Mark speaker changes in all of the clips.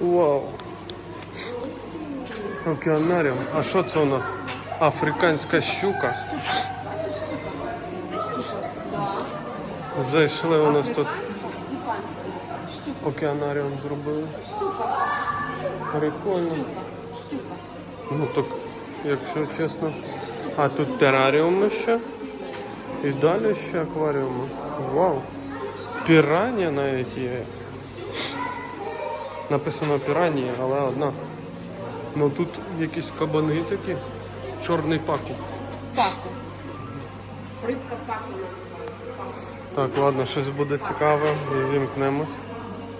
Speaker 1: Вау. Океанаріум. А що це у нас? Африканська щука. Зайшли у нас тут океанаріум зробили.
Speaker 2: Щука.
Speaker 1: Прикольно.
Speaker 2: Щука.
Speaker 1: Ну так, якщо чесно. А тут тераріуми ще. І далі ще акваріуми. Вау. Піранія навіть є. Написано піранія, але одна. Ну тут якісь кабани такі. Чорний паку.
Speaker 2: Паку. Рибка паку називається.
Speaker 1: Так, ладно, щось буде цікаве і вімкнемось.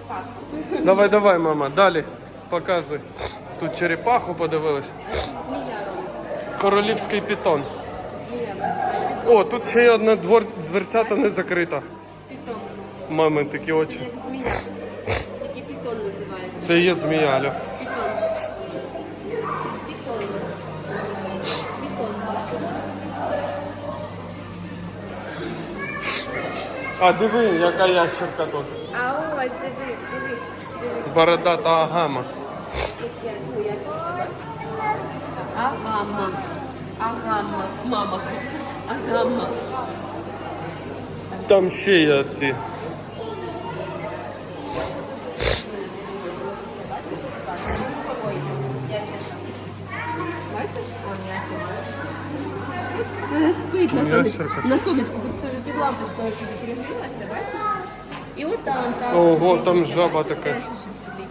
Speaker 2: Паку.
Speaker 1: Давай, давай, мама, далі. Показуй. Тут черепаху подивились. Королівський пітон. О, тут ще є одна двор... дверцята не закрита.
Speaker 2: Пітон.
Speaker 1: Мами такі очі.
Speaker 2: Як змія. Тільки пітон називається.
Speaker 1: Це є змія, Аля. А диви, яка ящерка тут.
Speaker 2: А ось, диви, диви, диви.
Speaker 1: Бородата агама.
Speaker 2: Агама. Агама. Мама каже. Агама.
Speaker 1: Там ще є ці.
Speaker 2: Ой, ящерка. Бачиш? О. Вона стоїть на
Speaker 1: Ящерка.
Speaker 2: сонечку. На сонечку під, лампочкою собі пригрілася, бачиш? І от там, там.
Speaker 1: Ого,
Speaker 2: сидить
Speaker 1: там
Speaker 2: ще,
Speaker 1: жаба
Speaker 2: бачиш,
Speaker 1: така.
Speaker 2: ще сидить.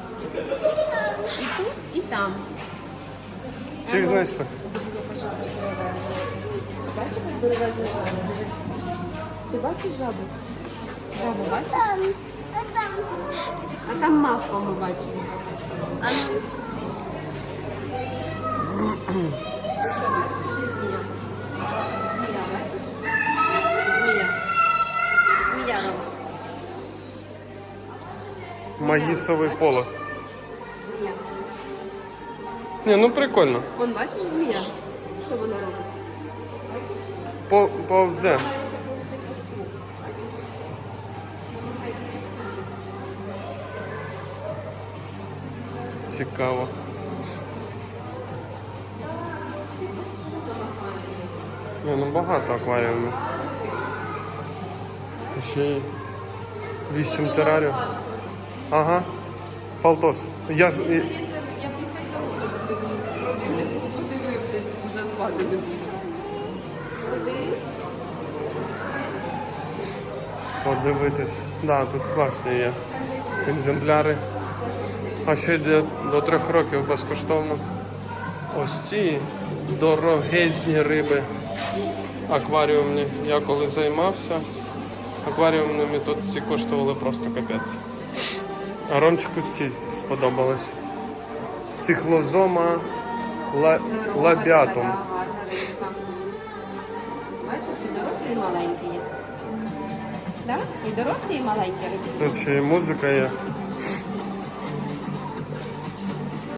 Speaker 2: І тут, і там.
Speaker 1: Всіх знайшли.
Speaker 2: Бачиш, як дерев'яний жаба? Ти бачиш жабу? Жабу бачиш? А там мавпу ми бачимо. А ну,
Speaker 1: Маїсовий полос.
Speaker 2: Змія.
Speaker 1: Ні, ну прикольно.
Speaker 2: Вон бачиш змія? Що вона робить?
Speaker 1: По, повзе. Цікаво. Ні, ну багато акваріумів. Ще й вісім терарів. Ага. Полтос. Я ж.
Speaker 2: Після цього подивившись, вже спати.
Speaker 1: Подивитись. Да, тут класні є екземпляри. А ще йде до трьох років безкоштовно. Ось ці дорогезні риби акваріумні. Я коли займався, акваріумними тут ці коштували просто капець. А Ромчику ці сподобались. Ціхлозома ла... лабіатум.
Speaker 2: Бачиш, і дорослі, і маленькі є. Так? І дорослі, і маленькі рибки.
Speaker 1: Тут ще і музика є.